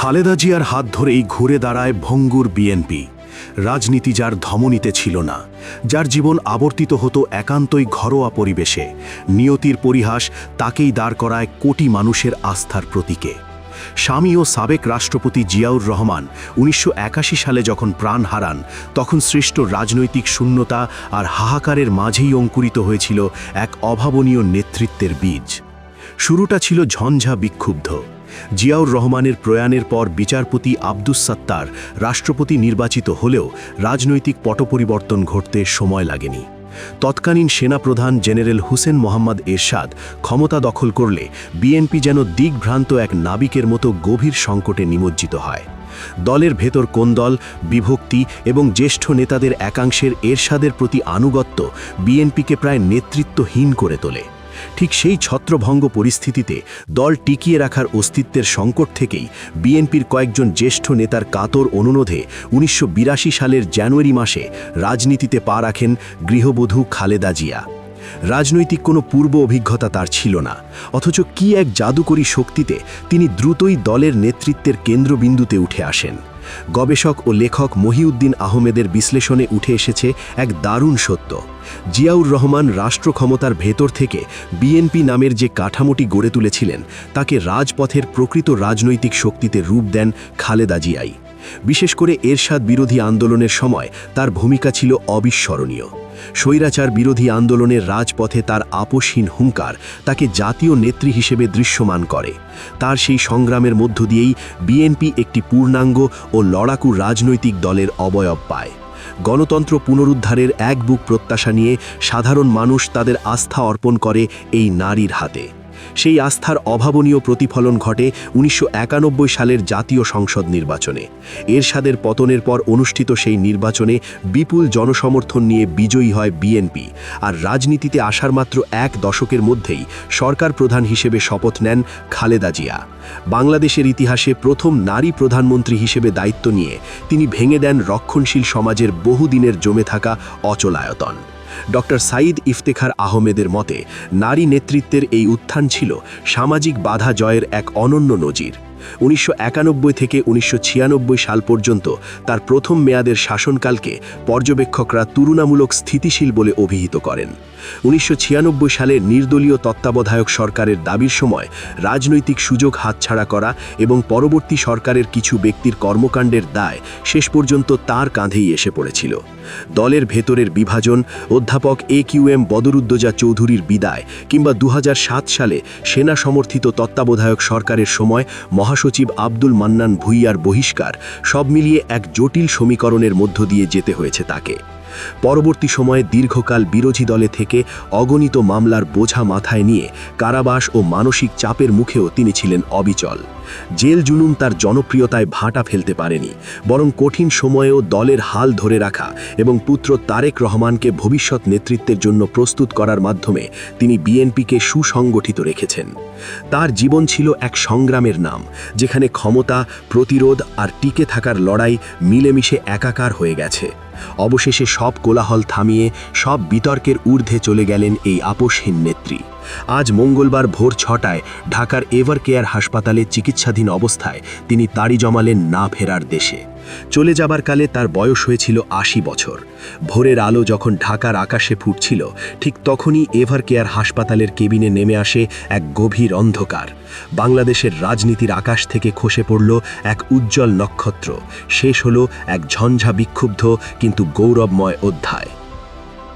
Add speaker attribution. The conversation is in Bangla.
Speaker 1: খালেদা জিয়ার হাত ধরেই ঘুরে দাঁড়ায় ভঙ্গুর বিএনপি। রাজনীতি যার ধমনীতে ছিল না, যার জীবন আবর্তিত হতো একান্তই ঘরোয়া পরিবেশে, নিয়তির পরিহাস তাকেই দাঁড় করায় কোটি মানুষের আস্থার প্রতীকে। স্বামী ও সাবেক রাষ্ট্রপতি জিয়াউর রহমান উনিশশো একাশি সালে যখন প্রাণ হারান, তখন সৃষ্ট রাজনৈতিক শূন্যতা আর হাহাকারের মাঝেই অঙ্কুরিত হয়েছিল এক অভাবনীয় নেতৃত্বের বীজ। শুরুটা ছিল ঝঞ্ঝা বিক্ষুব্ধ। জিয়াউর রহমানের প্রয়াণের পর বিচারপতি আব্দুস সাত্তার রাষ্ট্রপতি নির্বাচিত হলেও রাজনৈতিক পটপরিবর্তন ঘটতে সময় লাগেনি। তৎকালীন সেনাপ্রধান জেনারেল হুসেন মোহাম্মদ এরশাদ ক্ষমতা দখল করলে বিএনপি যেন দিগ্ভ্রান্ত এক নাবিকের মতো গভীর সংকটে নিমজ্জিত হয়। দলের ভেতর কোন্দল বিভক্তি এবং জ্যেষ্ঠ নেতাদের একাংশের এরশাদের প্রতি আনুগত্য বিএনপিকে প্রায় নেতৃত্বহীন করে তোলে। ঠিক সেই ছত্রভঙ্গ পরিস্থিতিতে দল টিকিয়ে রাখার অস্তিত্বের সংকট থেকেই বিএনপির কয়েকজন জ্যেষ্ঠ নেতার কাতর অনুরোধে উনিশশো বিরাশি সালের জানুয়ারি মাসে রাজনীতিতে পা রাখেন গৃহবধূ খালেদা জিয়া। রাজনৈতিক কোনো পূর্ব অভিজ্ঞতা তার ছিল না, অথচ কি এক জাদুকরী শক্তিতে তিনি দ্রুতই দলের নেতৃত্বের কেন্দ্রবিন্দুতে উঠে আসেন। গবেষক ও লেখক মহিউদ্দিন আহমেদের বিশ্লেষণে উঠে এসেছে এক দারুণ সত্য। জিয়াউর রহমান রাষ্ট্র ক্ষমতার ভেতর থেকে বিএনপি নামের যে কাঠামোটি গড়ে তুলেছিলেন, তাকে রাজপথের প্রকৃত রাজনৈতিক শক্তিতে রূপ দেন খালেদা জিয়াই। বিশেষ করে এরশাদ বিরোধী আন্দোলনের সময় তার ভূমিকা ছিল অবিস্মরণীয়। স্বৈরাচার বিরোধী আন্দোলনের রাজপথে তার আপসহীন হুঙ্কার তাকে জাতীয় নেত্রী হিসেবে দৃশ্যমান করে। তার সেই সংগ্রামের মধ্য দিয়েই বিএনপি একটি পূর্ণাঙ্গ ও লড়াকু রাজনৈতিক দলের অবয়ব পায়। গণতন্ত্র পুনরুদ্ধারের এক বুক প্রত্যাশা নিয়ে সাধারণ মানুষ তাদের আস্থা অর্পণ করে এই নারীর হাতে। সেই আস্থার অভাবনীয় প্রতিফলন ঘটে উনিশশো একানব্বই সালের জাতীয় সংসদ নির্বাচনে। এরশাদের পতনের পর অনুষ্ঠিত সেই নির্বাচনে বিপুল জনসমর্থন নিয়ে বিজয়ী হয় বিএনপি আর রাজনীতিতে আসার মাত্র এক দশকের মধ্যেই সরকার প্রধান হিসেবে শপথ নেন খালেদা জিয়া। বাংলাদেশের ইতিহাসে প্রথম নারী প্রধানমন্ত্রী হিসেবে দায়িত্ব নিয়ে তিনি ভেঙে দেন রক্ষণশীল সমাজের বহুদিনের জমে থাকা অচলায়তন। ডক্টর সাঈদ ইফতেখার আহমেদের মতে, নারী নেতৃত্বের এই উত্থান ছিল সামাজিক বাধা জয়ের এক অনন্য নজির। উনিশশো একানব্বই থেকে উনিশশো ছিয়ানব্বই সাল পর্যন্ত তার প্রথম মেয়াদের শাসনকালকে পর্যবেক্ষকরা তুলনামূলক স্থিতিশীল বলে অভিহিত করেন। উনিশশো ছিয়ানব্বই সালে নির্দলীয় তত্ত্বাবধায়ক সরকারের দাবির সময় রাজনৈতিক সুযোগ হাতছাড়া করা এবং পরবর্তী সরকারের কিছু ব্যক্তির কর্মকাণ্ডের দায় শেষ পর্যন্ত তার কাঁধেই এসে পড়েছিল। দলের ভেতরের বিভাজন অধ্যাপক এ কিউ এম বদরুদ্দোজা চৌধুরীর বিদায় কিংবা দু হাজার সাত সালে সেনা সমর্থিত তত্ত্বাবধায়ক সরকারের সময় মহাসচিব আব্দুল মান্নান ভুইয়ার বহিষ্কার সব মিলিয়ে এক জটিল সমীকরণের মধ্য দিয়ে যেতে হয়েছে তাকে। পরবর্তী সময়ে দীর্ঘকাল বিরোধী দলে থেকে অগণিত মামলার বোঝা মাথায় নিয়ে কারাবাস ও মানসিক চাপের মুখেও তিনি ছিলেন অবিচল। জেল জুলুম তার জনপ্রিয়তায় ভাটা ফেলতে পারেনি, বরং কঠিন সময়েও দলের হাল ধরে রাখা এবং পুত্র তারেক রহমানকে ভবিষ্যৎ নেতৃত্বের জন্য প্রস্তুত করার মাধ্যমে তিনি বিএনপিকে সুসংগঠিত রেখেছেন। তার জীবন ছিল এক সংগ্রামের নাম, যেখানে ক্ষমতা, প্রতিরোধ আর টিকে থাকার লড়াই মিলেমিশে একাকার হয়ে গেছে। অবশেষে সব কোলাহল থামিয়ে সব বিতর্কের ঊর্ধ্বে চলে গেলেন এই আপোষহীন নেত্রী। আজ মঙ্গলবার ভোর ছটায় ঢাকার এভার কেয়ার হাসপাতালে চিকিৎসাধীন অবস্থায় তিনি তাড়ি জমালেন না ফেরার দেশে। চলে যাবার কালে তার বয়স হয়েছিল আশি বছর। ভোরের আলো যখন ঢাকার আকাশে ফুটছিল, ঠিক তখনই এভার কেয়ার হাসপাতালের কেবিনে নেমে আসে এক গভীর অন্ধকার। বাংলাদেশের রাজনীতির আকাশ থেকে খসে পড়ল এক উজ্জ্বল নক্ষত্র। শেষ হলো এক ঝঞ্ঝা বিক্ষুব্ধ কিন্তু গৌরবময় অধ্যায়।